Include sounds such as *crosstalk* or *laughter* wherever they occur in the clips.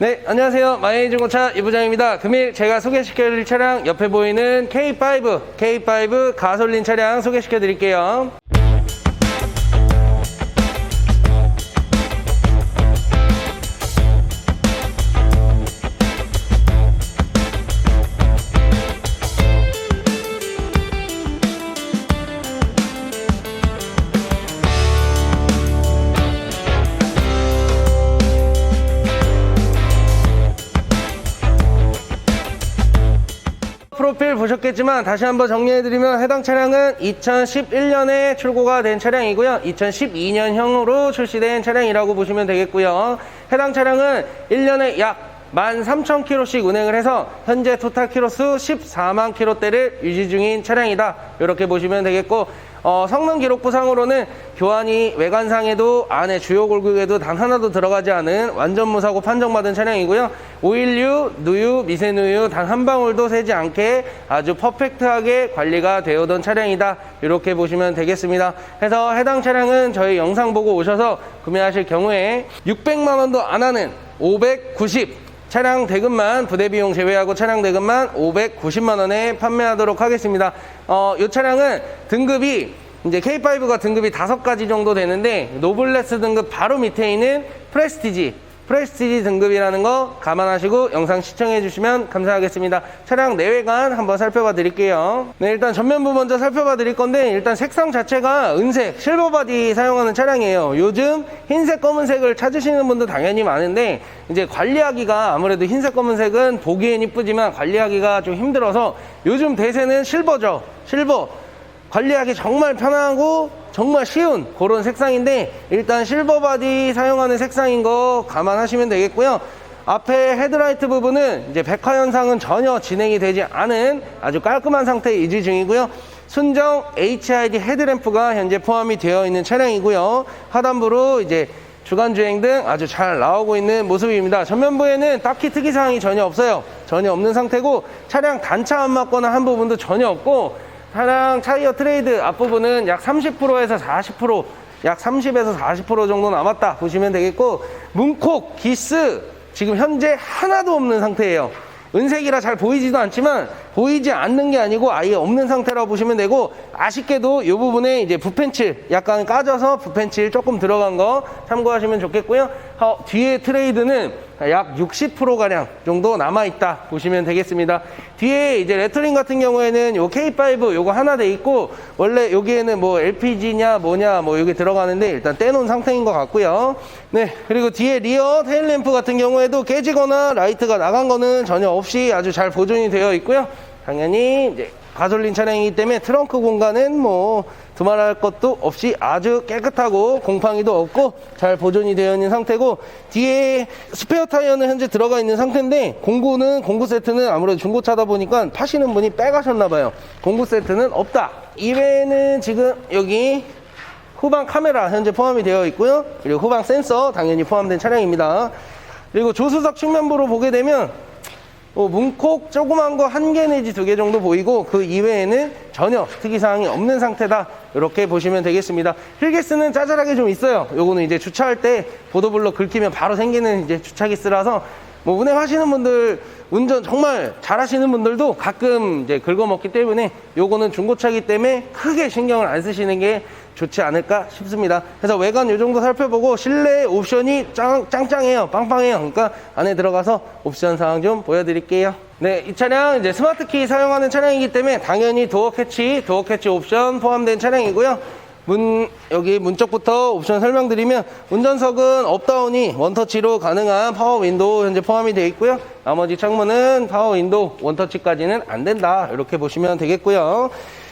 네, 안녕하세요. 마이웨이 중고차 이부장입니다. 금일 제가 소개시켜드릴 차량 옆에 보이는 K5, K5 가솔린 차량 소개시켜드릴게요. 보셨겠지만 다시 한번 정리해드리면 해당 차량은 2011년에 출고가 된 차량이고요. 2012년형으로 출시된 차량이라고 보시면 되겠고요. 해당 차량은 1년에 약 13,000km씩 운행을 해서 현재 토탈 키로수 14만 km대를 유지 중인 차량이다. 이렇게 보시면 되겠고 어, 성능 기록부상으로는 교환이 외관상에도 안에 주요 골격에도 단 하나도 들어가지 않은 완전 무사고 판정받은 차량이고요. 오일류, 누유, 미세누유 단 한 방울도 새지 않게 아주 퍼펙트하게 관리가 되어던 차량이다. 이렇게 보시면 되겠습니다. 그래서 해당 차량은 저희 영상 보고 오셔서 구매하실 경우에 600만 원도 안 하는 590 차량 대금만 부대 비용 제외하고 차량 대금만 590만 원에 판매하도록 하겠습니다. 어, 이 차량은 등급이 이제 K5가 등급이 다섯 가지 정도 되는데 노블레스 등급 바로 밑에 있는 프레스티지 프레스티지 등급이라는 거 감안하시고 영상 시청해 주시면 감사하겠습니다. 차량 내외관 한번 살펴봐 드릴게요. 네, 일단 전면부 먼저 살펴봐 드릴 건데 일단 색상 자체가 은색, 실버 바디 사용하는 차량이에요. 요즘 흰색, 검은색을 찾으시는 분도 당연히 많은데 이제 관리하기가 아무래도 흰색, 검은색은 보기엔 이쁘지만 관리하기가 좀 힘들어서 요즘 대세는 실버죠. 실버. 관리하기 정말 편하고 정말 쉬운 그런 색상인데 일단 실버 바디 사용하는 색상인 거 감안하시면 되겠고요. 앞에 헤드라이트 부분은 이제 백화 현상은 전혀 진행이 되지 않은 아주 깔끔한 상태 유지 중이고요. 순정 HID 헤드램프가 현재 포함이 되어 있는 차량이고요. 하단부로 이제 주간 주행 등 아주 잘 나오고 있는 모습입니다. 전면부에는 딱히 특이사항이 전혀 없어요. 전혀 없는 상태고 차량 단차 안 맞거나 한 부분도 전혀 없고 차량 타이어 트레이드 앞부분은 약 30%에서 40%, 약 30에서 40% 정도 남았다 보시면 되겠고 문콕, 기스 지금 현재 하나도 없는 상태예요. 은색이라 잘 보이지도 않지만 보이지 않는 게 아니고 아예 없는 상태라고 보시면 되고 아쉽게도 이 부분에 이제 붓펜칠 약간 까져서 붓펜칠 조금 들어간 거 참고하시면 좋겠고요. 어, 뒤에 트레이드는 약 60%가량 정도 남아있다 보시면 되겠습니다. 뒤에 이제 레터링 같은 경우에는 요 K5 요거 하나 돼 있고 원래 여기에는 뭐 LPG냐 뭐냐 뭐 여기 들어가는데 일단 떼놓은 상태인 것 같고요. 네 그리고 뒤에 리어 테일램프 같은 경우에도 깨지거나 라이트가 나간 거는 전혀 없이 아주 잘 보존이 되어 있고요. 당연히 이제 가솔린 차량이기 때문에 트렁크 공간은 뭐 두말할 것도 없이 아주 깨끗하고 곰팡이도 없고 잘 보존이 되어 있는 상태고 뒤에 스페어 타이어는 현재 들어가 있는 상태인데 공구는 공구 세트는 아무래도 중고차다 보니까 파시는 분이 빼가셨나 봐요. 공구 세트는 없다. 이외에는 지금 여기 후방 카메라 현재 포함이 되어 있고요. 그리고 후방 센서 당연히 포함된 차량입니다. 그리고 조수석 측면부로 보게 되면 뭐 문콕 조그만 거 한 개 내지 두 개 정도 보이고 그 이외에는 전혀 특이사항이 없는 상태다. 이렇게 보시면 되겠습니다. 힐기스는 짜잘하게 좀 있어요. 요거는 이제 주차할 때 보도블럭 긁히면 바로 생기는 이제 주차기스라서 뭐 운행하시는 분들 운전 정말 잘하시는 분들도 가끔 이제 긁어먹기 때문에 요거는 중고차기 때문에 크게 신경을 안 쓰시는 게 좋지 않을까 싶습니다. 그래서 외관 요 정도 살펴보고 실내 옵션이 짱, 짱짱해요. 빵빵해요. 그러니까 안에 들어가서 옵션 사항 좀 보여드릴게요. 네, 이 차량 이제 스마트키 사용하는 차량이기 때문에 당연히 도어 캐치, 도어 캐치 옵션 포함된 차량이고요. 문 여기 문 쪽부터 옵션 설명드리면 운전석은 업다운이 원터치로 가능한 파워 윈도우 현재 포함이 되어 있고요. 나머지 창문은 파워 윈도우 원터치까지는 안 된다. 이렇게 보시면 되겠고요.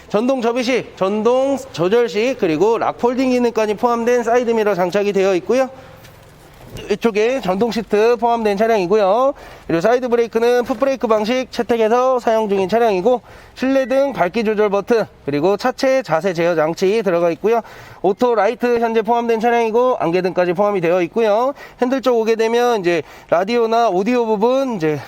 전동 접이식, 전동 조절식 그리고 락 폴딩 기능까지 포함된 사이드 미러 장착이 되어 있고요. 이쪽에 전동 시트 포함된 차량이고요. 그리고 사이드 브레이크는 풋브레이크 방식 채택해서 사용 중인 차량이고 실내 등 밝기 조절 버튼 그리고 차체 자세 제어 장치 들어가 있고요. 오토 라이트 현재 포함된 차량이고 안개등까지 포함이 되어 있고요. 핸들 쪽 오게 되면 이제 라디오나 오디오 부분 이제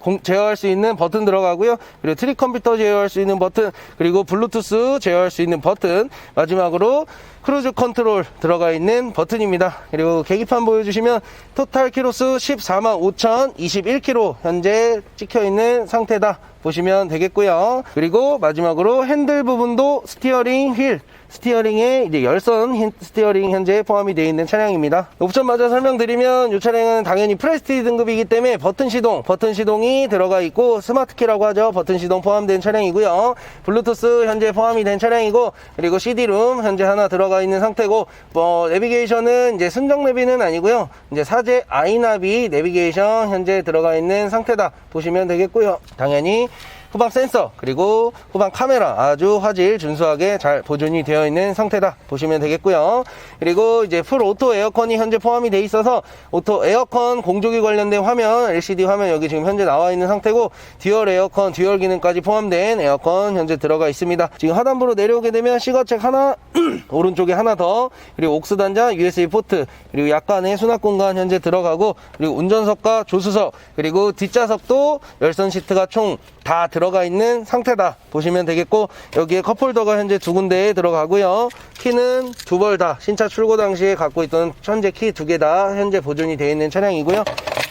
공- 제어할 수 있는 버튼 들어가고요. 그리고 트릭 컴퓨터 제어할 수 있는 버튼, 그리고 블루투스 제어할 수 있는 버튼, 마지막으로 크루즈 컨트롤 들어가 있는 버튼입니다. 그리고 계기판 보여주시면 토탈 키로수 14만 5,021km 현재 찍혀 있는 상태다 보시면 되겠고요. 그리고 마지막으로 핸들 부분도 스티어링 휠 스티어링에 이제 열선 힌- 스티어링 현재 포함이 되어 있는 차량입니다. 옵션 마저 설명드리면 이 차량은 당연히 프레스티지 등급이기 때문에 버튼 시동, 버튼 시동이 들어가 있고 스마트키라고 하죠. 버튼 시동 포함된 차량이고요. 블루투스 현재 포함이 된 차량이고 그리고 CD룸 현재 하나 들어가 있는 상태고 뭐 내비게이션은 이제 순정 내비는 아니고요. 이제 사제 아이나비 내비게이션 현재 들어가 있는 상태다 보시면 되겠고요. 당연히 후방 센서 그리고 후방 카메라 아주 화질 준수하게 잘 보존이 되어 있는 상태다 보시면 되겠고요. 그리고 이제 풀 오토 에어컨이 현재 포함이 되어 있어서 오토 에어컨 공조기 관련된 화면 LCD 화면 여기 지금 현재 나와 있는 상태고 듀얼 에어컨 듀얼 기능까지 포함된 에어컨 현재 들어가 있습니다. 지금 하단부로 내려오게 되면 시거책 하나 *clears throat* 오른쪽에 하나 더 그리고 옥스 단자 USB 포트 그리고 약간의 수납 공간 현재 들어가고 그리고 운전석과 조수석 그리고 뒷좌석도 열선 시트가 총 다 들어가 있는 상태다 보시면 되겠고 여기에 컵홀더가 현재 두 군데에 들어가고요 키는 두 벌 다 신차 출고 당시에 갖고 있던 현재 키 두 개 다 현재 보존이 되어 있는 차량이고요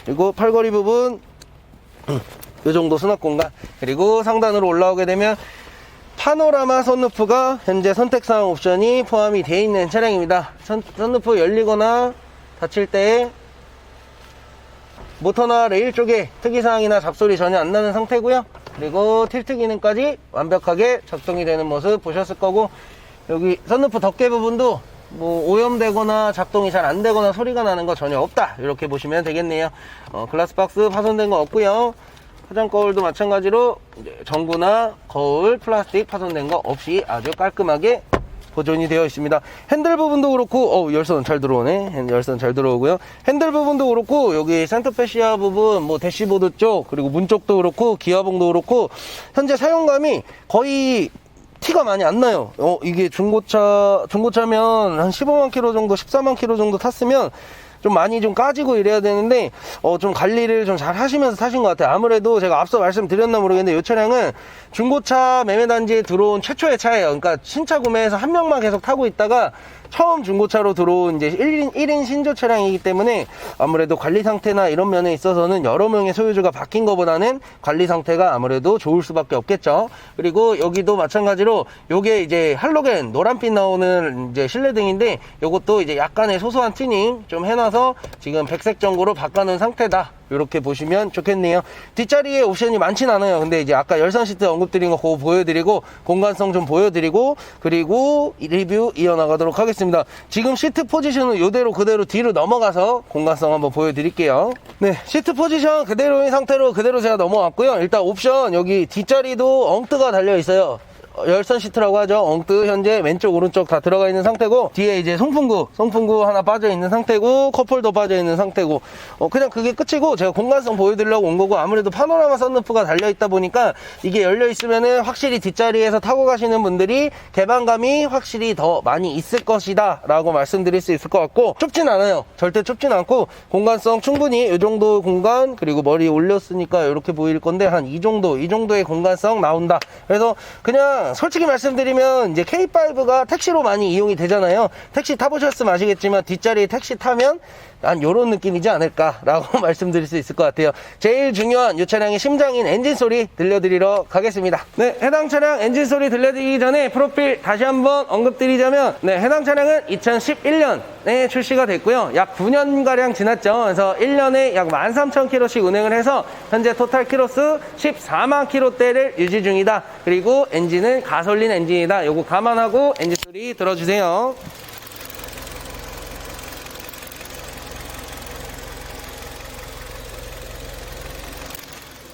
그리고 팔걸이 부분 *clears throat* 이 정도 수납 공간 그리고 상단으로 올라오게 되면 파노라마 선루프가 현재 선택사항 옵션이 포함이 되어 있는 차량입니다. 선, 선루프 열리거나 닫힐 때 모터나 레일 쪽에 특이사항이나 잡소리 전혀 안 나는 상태고요. 그리고 틸트 기능까지 완벽하게 작동이 되는 모습 보셨을 거고 여기 선루프 덮개 부분도 뭐 오염되거나 작동이 잘 안 되거나 소리가 나는 거 전혀 없다. 이렇게 보시면 되겠네요. 어, 글라스 박스 파손된 거 없고요. 화장 거울도 마찬가지로 전구나 거울 플라스틱 파손된 거 없이 아주 깔끔하게 보존이 되어 있습니다. 핸들 부분도 그렇고, 어 열선 잘 들어오네. 핸- 열선 잘 들어오고요. 핸들 부분도 그렇고, 여기 센터페시아 부분, 뭐 대시보드 쪽, 그리고 문 쪽도 그렇고, 기아봉도 그렇고, 현재 사용감이 거의 티가 많이 안 나요. 어, 이게 중고차, 중고차면 한 15만 킬로 정도, 14만 킬로 정도 탔으면 좀 많이 좀 까지고 이래야 되는데, 어, 좀 관리를 좀 잘 하시면서 타신 것 같아요. 아무래도 제가 앞서 말씀드렸나 모르겠는데, 이 차량은 중고차 매매단지에 들어온 최초의 차예요. 그러니까 신차 구매해서 한 명만 계속 타고 있다가 처음 중고차로 들어온 이제 1인, 1인 신조 차량이기 때문에 아무래도 관리 상태나 이런 면에 있어서는 여러 명의 소유주가 바뀐 것보다는 관리 상태가 아무래도 좋을 수밖에 없겠죠. 그리고 여기도 마찬가지로 요게 이제 할로겐 노란빛 나오는 이제 실내등인데 요것도 이제 약간의 소소한 튜닝 좀 해놔서 지금 백색 전구로 바꿔놓은 상태다. 이렇게 보시면 좋겠네요. 뒷자리에 옵션이 많진 않아요. 근데 이제 아까 열선 시트 언급드린 거 그거 보여드리고 공간성 좀 보여드리고 그리고 이 리뷰 이어나가도록 하겠습니다. 지금 시트 포지션은 이대로 그대로 뒤로 넘어가서 공간성 한번 보여드릴게요. 네, 시트 포지션 그대로인 상태로 그대로 제가 넘어왔고요. 일단 옵션 여기 뒷자리도 엉뜨가 달려 있어요. 어, 열선 시트라고 하죠. 엉뜨 현재 왼쪽 오른쪽 다 들어가 있는 상태고 뒤에 이제 송풍구 송풍구 하나 빠져 있는 상태고 컵홀더 빠져 있는 상태고. 어, 그냥 그게 끝이고 제가 공간성 보여드리려고 온 거고 아무래도 파노라마 선루프가 달려 있다 보니까 이게 열려 있으면은 확실히 뒷자리에서 타고 가시는 분들이 개방감이 확실히 더 많이 있을 것이다 라고 말씀드릴 수 있을 것 같고 좁진 않아요. 절대 좁진 않고 공간성 충분히 이 정도 공간 그리고 머리 올렸으니까 이렇게 보일 건데 한 이 정도 이 정도의 공간성 나온다. 그래서 그냥 솔직히 말씀드리면 이제 K5가 택시로 많이 이용이 되잖아요. 택시 타보셨으면 아시겠지만 뒷자리에 택시 타면 한 요런 느낌이지 않을까라고 *laughs* 말씀드릴 수 있을 것 같아요. 제일 중요한 이 차량의 심장인 엔진 소리 들려드리러 가겠습니다. 네 해당 차량 엔진 소리 들려드리기 전에 프로필 다시 한번 언급드리자면 네 해당 차량은 2011년에 출시가 됐고요. 약 9년가량 지났죠. 그래서 1년에 약 13,000km씩 운행을 해서 현재 토탈 키로수 14만 킬로대를 유지 중이다. 그리고 엔진은 가솔린 엔진이다. 요거 감안하고 엔진 소리 들어주세요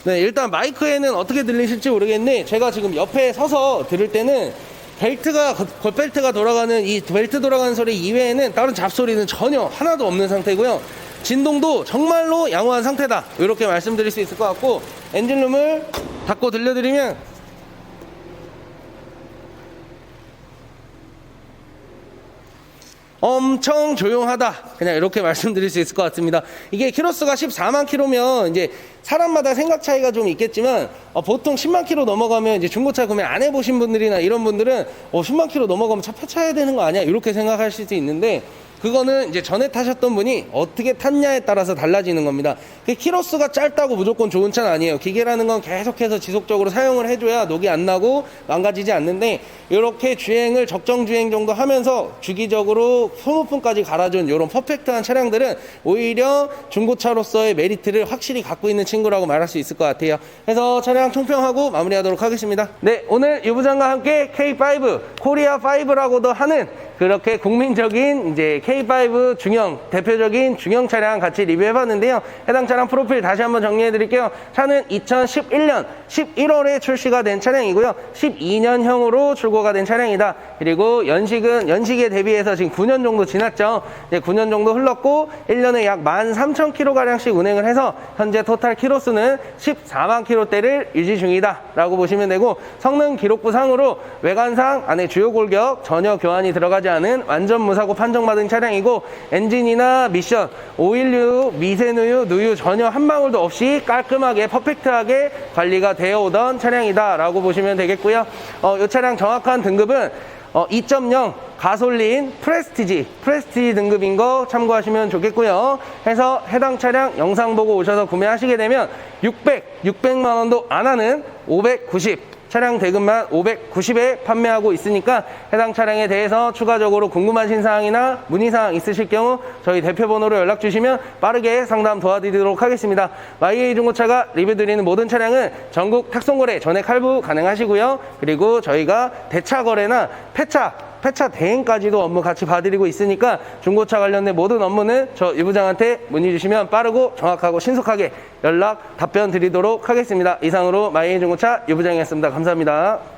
네, 일단 마이크에는 어떻게 들리실지 모르겠는데 제가 지금 옆에 서서 들을 때는 벨트가 겉벨트가 돌아가는 이 벨트 돌아가는 소리 이외에는 다른 잡소리는 전혀 하나도 없는 상태고요. 진동도 정말로 양호한 상태다. 이렇게 말씀드릴 수 있을 것 같고 엔진룸을 닫고 들려드리면 엄청 조용하다. 그냥 이렇게 *laughs* 말씀드릴 수 있을 것 같습니다. 이게 키로수가 14만 킬로면 이제 사람마다 생각 차이가 좀 있겠지만 어, 보통 10만 킬로 넘어가면 이제 중고차 구매 안 해보신 분들이나 이런 분들은 어, 10만 킬로 넘어가면 차 폐차해야 되는 거 아니야? 이렇게 생각하실 수 있는데 그거는 이제 전에 타셨던 분이 어떻게 탔냐에 따라서 달라지는 겁니다. 그 키로수가 짧다고 무조건 좋은 차는 아니에요. 기계라는 건 계속해서 지속적으로 사용을 해줘야 녹이 안 나고 망가지지 않는데 이렇게 주행을 적정 주행 정도 하면서 주기적으로 소모품까지 갈아준 이런 퍼펙트한 차량들은 오히려 중고차로서의 메리트를 확실히 갖고 있는 친구라고 말할 수 있을 것 같아요. 그래서 차량 총평하고 마무리하도록 하겠습니다. 네, 오늘 유 부장과 함께 K5 코리아 5라고도 하는 그렇게 국민적인 이제 K5 중형 대표적인 중형 차량 같이 리뷰해봤는데요. 해당 차량 프로필 다시 한번 정리해드릴게요. 차는 2011년 11월에 출시가 된 차량이고요. 12년형으로 출고가 된 차량이다. 그리고 연식은 연식에 대비해서 지금 9년 정도 지났죠. 이제 9년 정도 흘렀고 1년에 약 13,000km 가량씩 운행을 해서 현재 토탈 키로수는 14만 킬로대를 유지 중이다 라고 보시면 되고 성능 기록부 상으로 외관상 안에 주요 골격 전혀 교환이 들어가지 않은 완전 무사고 판정받은 차량이고 엔진이나 미션 오일류 미세누유 누유 전혀 한 방울도 없이 깔끔하게 퍼펙트하게 관리가 되어 오던 차량이다 라고 보시면 되겠고요. 어, 이 차량 정확한 등급은 어, 2.0 가솔린 프레스티지 프레스티지 등급인 거 참고하시면 좋겠고요. 해서 해당 차량 영상 보고 오셔서 구매하시게 되면 600 600만 원도 안 하는 590 차량 대금만 590에 판매하고 있으니까 해당 차량에 대해서 추가적으로 궁금하신 사항이나 문의사항 있으실 경우 저희 대표 번호로 연락 주시면 빠르게 상담 도와드리도록 하겠습니다. YA 중고차가 리뷰 드리는 모든 차량은 전국 탁송거래 전액 할부 가능하시고요. 그리고 저희가 대차 거래나 폐차 폐차 대행까지도 업무 같이 봐드리고 있으니까 중고차 관련된 모든 업무는 저 유부장한테 문의 주시면 빠르고 정확하고 신속하게 연락 답변 드리도록 하겠습니다. 이상으로 마이인 중고차 유부장이었습니다. 감사합니다.